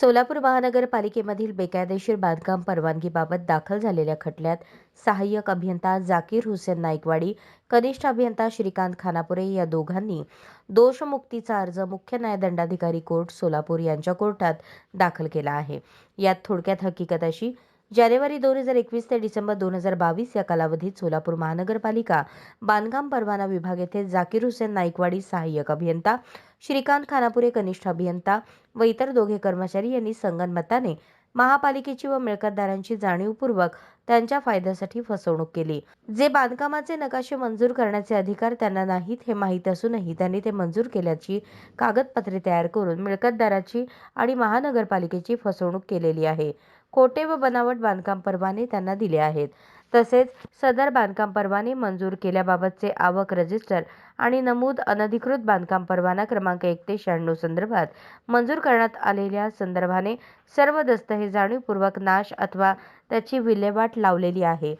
सोलापूर महानगरपालिकेमधील बेकायदेशीर बांधकाम परवानगीबाबत दाखल झालेल्या खटल्यात सहाय्यक अभियंता जाकीर हुसेन नाईकवाडी कनिष्ठ अभियंता श्रीकांत खानापुरे या दोघांनी दोषमुक्तीचा अर्ज मुख्य न्यायदंडाधिकारी कोर्ट सोलापूर यांच्या कोर्टात दाखल केला आहे. यात थोडक्यात हकीकत अशी जानेवारी दोन हजार एकवीस ते डिसेंबर दोन हजार बावीस या कालावधीत सोलापूर महानगरपालिका बांधकाम परवाना विभाग येथे जाकीर हुसेन नाईकवाडी सहाय्यक अभियंता श्रीकांत खानापुरे कनिष्ठ अभियंता व इतर दोघे कर्मचारी यांनी संगनमताने महापालिकेची व मिळकतदारांची जाणीवपूर्वक त्यांच्या फायद्यासाठी फसवणूक केली. जे बांधकामाचे नकाशे मंजूर करण्याचे अधिकार त्यांना नाहीत हे माहीत असूनही त्यांनी ते मंजूर केल्याची कागदपत्रे तयार करून मिळकतदाराची आणि महानगरपालिकेची फसवणूक केलेली आहे. खोटे व बनावट बांधकाम परवाने त्यांना दिले आहेत. तसेच सदर बांधकाम परवाने मंजूर केल्याबाबतचे आवक रजिस्टर आणि नमूद अनधिकृत बांधकाम परवाना क्रमांक एक ते शहाण्णव संदर्भात मंजूर करण्यात आलेल्या संदर्भाने सर्व दस्तऐवज जाणीवपूर्वक नाश अथवा त्याची विल्हेवाट लावलेली आहे.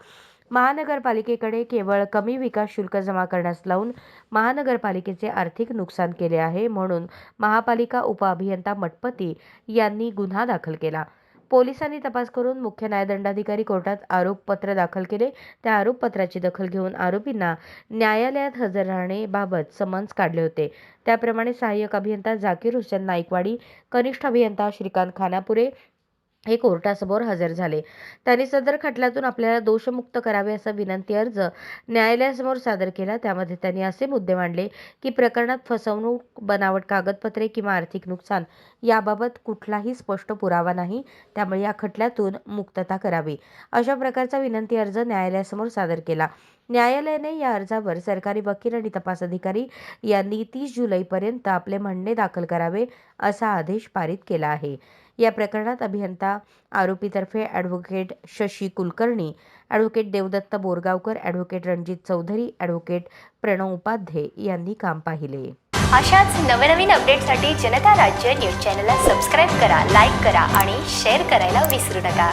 महानगरपालिकेकडे केवळ कमी विकास शुल्क जमा करण्यास लावून महानगरपालिकेचे आर्थिक नुकसान केले आहे म्हणून महापालिका उपअभियंता मठपती यांनी गुन्हा दाखल केला. पोलिसांनी तपास करून मुख्य न्यायदंडाधिकारी कोर्टात आरोपपत्र दाखल केले. त्या आरोपपत्राची दखल घेऊन आरोपींना न्यायालयात हजर राहणेबाबत समन्स काढले होते. त्याप्रमाणे सहाय्यक अभियंता झाकीर हुसेन नाईकवाडी कनिष्ठ अभियंता श्रीकांत खानापुरे हे कोर्टासमोर हजर झाले. त्यांनी सदर खटल्यातून आपल्याला दोषमुक्त करावे असा विनंती अर्ज न्यायालयासमोर सादर केला. त्यामध्ये त्यांनी असे मुद्दे मांडले की प्रकरणात फसवणूक बनावट कागदपत्रे किंवा आर्थिक नुकसान याबाबत कुठलाही स्पष्ट पुरावा नाही. त्यामुळे या खटल्यातून मुक्तता करावी. अशा प्रकारचा विनंती अर्ज न्यायालयासमोर सादर केला. न्यायालयाने या अर्जावर सरकारी वकील आणि तपास अधिकारी यांनी तीस जुलैपर्यंत आपले म्हणणे दाखल करावे असा आदेश पारित केला आहे. या प्रकरणात अभियंता आरोपीतर्फे advocate Shashi Kulkarni advocate Devdatta Borgaonkar advocate Ranjit Chaudhari advocate Pranav Upadhye यांनी काम पाहिले. अशाच नवनवीन अपडेटसाठी जनता राज्य न्यूज चॅनलला सबस्क्राईब करा लाईक करा आणि शेअर करायला विसरू नका.